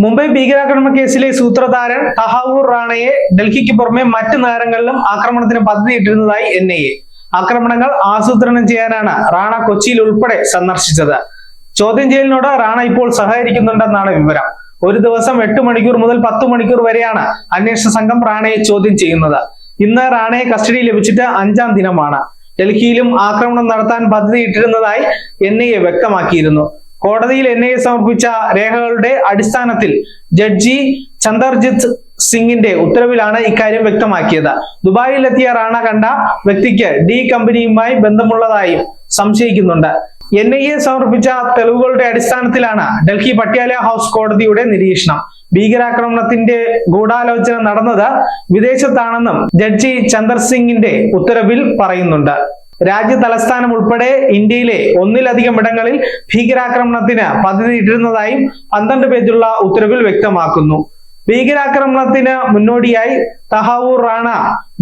മുംബൈ ഭീകരാക്രമണ കേസിലെ സൂത്രധാരൻ തഹാവൂർ റാണയെ ഡൽഹിക്ക് പുറമെ മറ്റു നഗരങ്ങളിലും ആക്രമണത്തിന് പദ്ധതിയിട്ടിരുന്നതായി എൻ ഐ എ ആക്രമണങ്ങൾ ആസൂത്രണം ചെയ്യാനാണ് റാണ കൊച്ചിയിൽ ഉൾപ്പെടെ സന്ദർശിച്ചത്. ചോദ്യം ചെയ്യലിനോട് റാണ ഇപ്പോൾ സഹകരിക്കുന്നുണ്ടെന്നാണ് വിവരം. ഒരു ദിവസം എട്ട് മണിക്കൂർ മുതൽ പത്ത് മണിക്കൂർ വരെയാണ് അന്വേഷണ സംഘം റാണയെ ചോദ്യം ചെയ്യുന്നത്. ഇന്ന് റാണയെ കസ്റ്റഡി ലഭിച്ചിട്ട് അഞ്ചാം ദിനമാണ്. ഡൽഹിയിലും ആക്രമണം നടത്താൻ പദ്ധതിയിട്ടിരുന്നതായി എൻ ഐ എ വ്യക്തമാക്കിയിരുന്നു. കോടതിയിൽ എൻ ഐ എ സമർപ്പിച്ച രേഖകളുടെ അടിസ്ഥാനത്തിൽ ജഡ്ജി ചന്ദർജിത് സിംഗിന്റെ ഉത്തരവിലാണ് ഇക്കാര്യം വ്യക്തമാക്കിയത്. ദുബായിലെത്തിയ റാണ കണ്ട വ്യക്തിക്ക് ഡി കമ്പനിയുമായി ബന്ധമുള്ളതായും സംശയിക്കുന്നുണ്ട്. എൻ ഐ എ സമർപ്പിച്ച തെളിവുകളുടെ അടിസ്ഥാനത്തിലാണ് ഡൽഹി പട്യാല ഹൗസ് കോടതിയുടെ നിരീക്ഷണം. ഭീകരാക്രമണത്തിന്റെ ഗൂഢാലോചന നടന്നത് വിദേശത്താണെന്നും ജഡ്ജി ചന്ദർ സിംഗിന്റെ ഉത്തരവിൽ പറയുന്നുണ്ട്. രാജ്യ തലസ്ഥാനം ഉൾപ്പെടെ ഇന്ത്യയിലെ ഒന്നിലധികം ഇടങ്ങളിൽ ഭീകരാക്രമണത്തിന് പദ്ധതിയിട്ടിരുന്നതായും പന്ത്രണ്ട് പേജുള്ള ഉത്തരവിൽ വ്യക്തമാക്കുന്നു. ഭീകരാക്രമണത്തിന് മുന്നോടിയായി തഹാവൂർ റാണ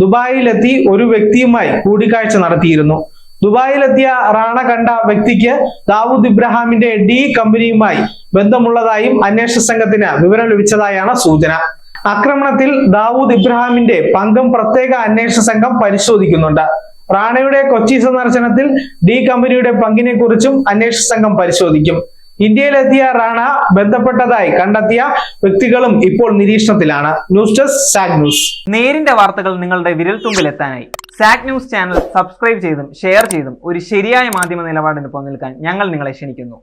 ദുബായിലെത്തി ഒരു വ്യക്തിയുമായി കൂടിക്കാഴ്ച നടത്തിയിരുന്നു. ദുബായിലെത്തിയ റാണ കണ്ട വ്യക്തിക്ക് ദാവൂദ് ഇബ്രാഹിമിന്റെ ഡി കമ്പനിയുമായി ബന്ധമുള്ളതായും അന്വേഷണ സംഘത്തിന് വിവരം ലഭിച്ചതായാണ് സൂചന. ആക്രമണത്തിൽ ദാവൂദ് ഇബ്രാഹിമിന്റെ പങ്കും പ്രത്യേക അന്വേഷണ സംഘം പരിശോധിക്കുന്നുണ്ട്. റാണയുടെ കൊച്ചി സന്ദർശനത്തിൽ ഡി കമ്പനിയുടെ പങ്കിനെ കുറിച്ചും അന്വേഷണ സംഘം പരിശോധിക്കും. ഇന്ത്യയിലെത്തിയ റാണ ബന്ധപ്പെട്ടതായി കണ്ടെത്തിയ വ്യക്തികളും ഇപ്പോൾ നിരീക്ഷണത്തിലാണ്. ന്യൂസ് ഡെസ്ക് സാഗ് ന്യൂസ്. നേരിന്റെ വാർത്തകൾ നിങ്ങളുടെ വിരൽത്തുമ്പിൽ എത്താനായി. സാക് ന്യൂസ് ചാനൽ സബ്സ്ക്രൈബ് ചെയ്തും ഷെയർ ചെയ്തും ഒരു ശരിയായ മാധ്യമ നിലപാടിന് പങ്കെടുക്കാൻ ഞങ്ങൾ നിങ്ങളെ ക്ഷണിക്കുന്നു.